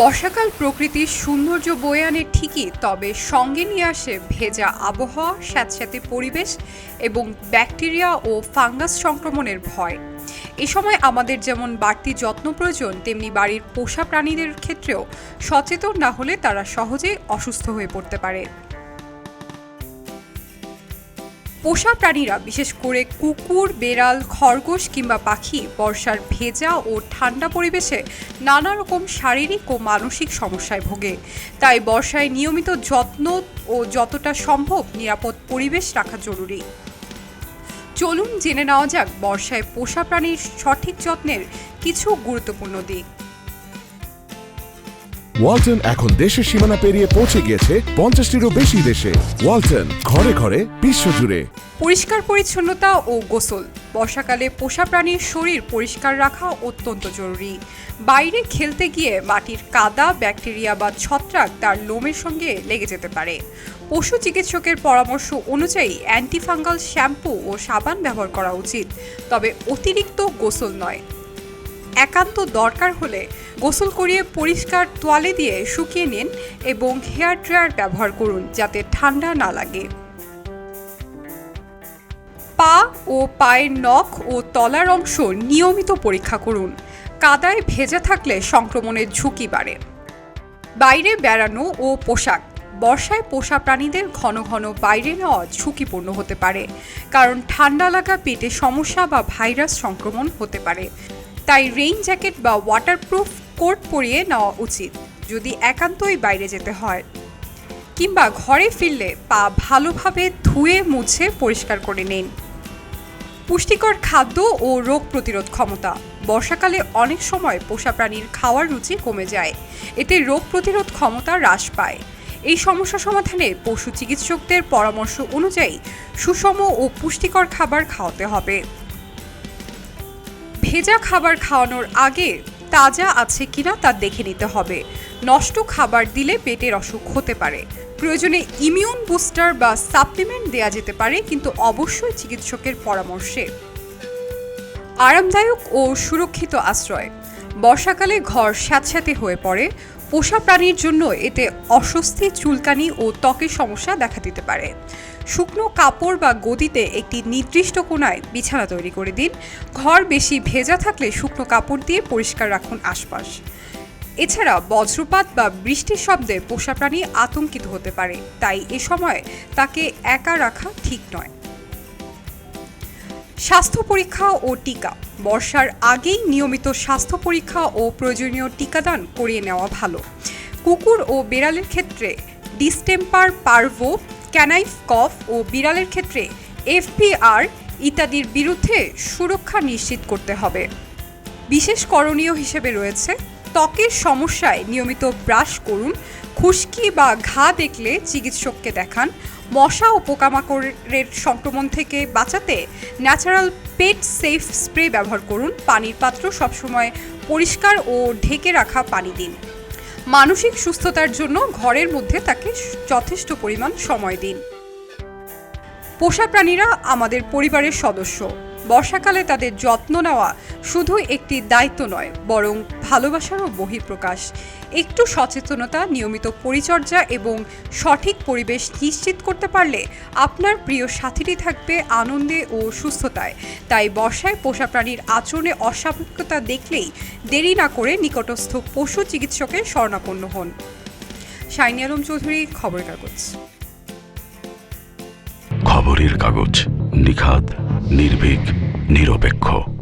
বর্ষাকাল প্রকৃতির সৌন্দর্য বয়ে আনে ঠিকই, তবে সঙ্গে নিয়ে আসে ভেজা আবহাওয়া, স্যাঁতস্যাঁতে পরিবেশ এবং ব্যাকটেরিয়া ও ফাঙ্গাস সংক্রমণের ভয়। এ সময় আমাদের যেমন বাড়তি যত্ন প্রয়োজন, তেমনি বাড়ির পোষা প্রাণীদের ক্ষেত্রেও সচেতন না হলে তারা সহজেই অসুস্থ হয়ে পড়তে পারে। পোষা প্রাণীরা, বিশেষ করে কুকুর, বেড়াল, খরগোশ কিংবা পাখি, বর্ষার ভেজা ও ঠান্ডা পরিবেশে নানা রকম শারীরিক ও মানসিক সমস্যায় ভোগে। তাই বর্ষায় নিয়মিত যত্ন ও যতটা সম্ভব নিরাপদ পরিবেশ রাখা জরুরি। চলুন জেনে নেওয়া যাক বর্ষায় পোষা প্রাণীর সঠিক যত্নের কিছু গুরুত্বপূর্ণ দিক। ওয়ালটন এখন দেশের সীমানা পেরিয়ে পৌঁছে গিয়েছে পঞ্চাশটিরও বেশি দেশে। ওয়ালটন, ঘরে ঘরে, বিশ্বজুড়ে। পরিষ্কার পরিচ্ছন্নতা ও গোসল। বর্ষাকালে পোষা প্রাণীর শরীর পরিষ্কার রাখা অত্যন্ত জরুরি। বাইরে খেলতে গিয়ে মাটির কাদা, ব্যাকটেরিয়া বা ছত্রাক তার লোমের সঙ্গে লেগে যেতে পারে। পশু চিকিৎসকের পরামর্শ অনুযায়ী অ্যান্টিফাঙ্গাল শ্যাম্পু ও সাবান ব্যবহার করা উচিত। তবে অতিরিক্ত গোসল নয়। একান্ত দরকার হলে গোসল করিয়ে পরিষ্কার তোয়ালে দিয়ে শুকিয়ে নিন এবং হেয়ার ড্রায়ার ব্যবহার করুন যাতে ঠান্ডা না লাগে। পা ও পায়ের নখ ও তলার অংশ নিয়মিত পরীক্ষা করুন। কাদায় ভেজা থাকলে সংক্রমণের ঝুঁকি বাড়ে। বাইরে বেড়ানো ও পোশাক। বর্ষায় পোষা প্রাণীদের ঘন ঘন বাইরে নেওয়া ঝুঁকিপূর্ণ হতে পারে। কারণ ঠান্ডা লাগা পেটে সমস্যা বা ভাইরাস সংক্রমণ হতে পারে। তাই রেইন জ্যাকেট বা ওয়াটারপ্রুফ কোট পরিয়ে নেওয়া উচিত, যদি একান্তই বাইরে যেতে হয়। কিংবা ঘরে ফিরলে পা ভালোভাবে ধুয়ে মুছে পরিষ্কার করে নিন। পুষ্টিকর খাদ্য ও রোগ প্রতিরোধ ক্ষমতা। বর্ষাকালে অনেক সময় পোষা প্রাণীর খাওয়ার রুচি কমে যায়, এতে রোগ প্রতিরোধ ক্ষমতা হ্রাস পায়। এই সমস্যা সমাধানে পশু চিকিৎসকদের পরামর্শ অনুযায়ী সুষম ও পুষ্টিকর খাবার খাওয়াতে হবে। ভেজা খাবার খাওয়ানোর আগে তাজা আছে কিনা তা দেখে নিতে হবে। নষ্ট খাবার দিলে পেটের অসুখ হতে পারে। প্রয়োজনে ইমিউন বুস্টার বা সাপ্লিমেন্ট দেওয়া যেতে পারে, কিন্তু অবশ্যই চিকিৎসকের পরামর্শে। আরামদায়ক ও সুরক্ষিত আশ্রয়। বর্ষাকালে ঘর স্যাঁতস্যাঁতে হয়ে পড়ে। পোষা প্রাণীর জন্য এতে অস্বস্তি, চুলকানি ও ত্বকের সমস্যা দেখা দিতে পারে। শুকনো কাপড় বা গদিতে একটি নির্দিষ্ট কোণায় বিছানা তৈরি করে দিন। ঘর বেশি ভেজা থাকলে শুকনো কাপড় দিয়ে পরিষ্কার রাখুন আশপাশ। এছাড়া বজ্রপাত বা বৃষ্টির শব্দে পোষা প্রাণী আতঙ্কিত হতে পারে, তাই এ সময় তাকে একা রাখা ঠিক নয়। স্বাস্থ্য পরীক্ষা ও টিকা। বর্ষার আগেই নিয়মিত স্বাস্থ্য পরীক্ষা ও প্রয়োজনীয় টিকাদান করিয়ে নেওয়া ভালো। কুকুর ও বেড়ালের ক্ষেত্রে ডিস্টেম্পার পারভো ক্যানাইফ কফ ও বিড়ালের ক্ষেত্রে এফপিআর ইত্যাদির বিরুদ্ধে সুরক্ষা নিশ্চিত করতে হবে। বিশেষ করণীয় হিসেবে রয়েছে, ত্বকের সমস্যায় নিয়মিত ব্রাশ করুন, খুশকি বা ঘা দেখলে চিকিৎসককে দেখান, মশা ও পোকামাকড়ের সংক্রমণ থেকে বাঁচাতে ন্যাচারাল পেট সেফ স্প্রে ব্যবহার করুন, পানির পাত্র সবসময় পরিষ্কার ও ঢেকে রাখা পানি দিন। মানসিক সুস্থতার জন্য ঘরের মধ্যে তাকে যথেষ্ট পরিমাণ সময় দিন। পোষা প্রাণীরা আমাদের পরিবারের সদস্য। বর্ষাকালে তাদের যত্ন নেওয়া শুধু একটি দায়িত্ব নয়, বরং ভালোবাসারও বহিঃপ্রকাশ। একটু সচেতনতা, নিয়মিত পরিচর্যা এবং সঠিক পরিবেশ নিশ্চিত করতে পারলে আপনার প্রিয় সাথীটি থাকবে আনন্দে ও সুস্থতায়। তাই বর্ষায় পোষা প্রাণীর আচরণে অস্বাভাবিকতা দেখলেই দেরি না করে নিকটস্থ পশু চিকিৎসকের শরণাপন্ন হন। শাইনি আলম চৌধুরী, খবরের কাগজ। খবরের কাগজ নিখাদ নির্ভীক নিরপেক্ষ।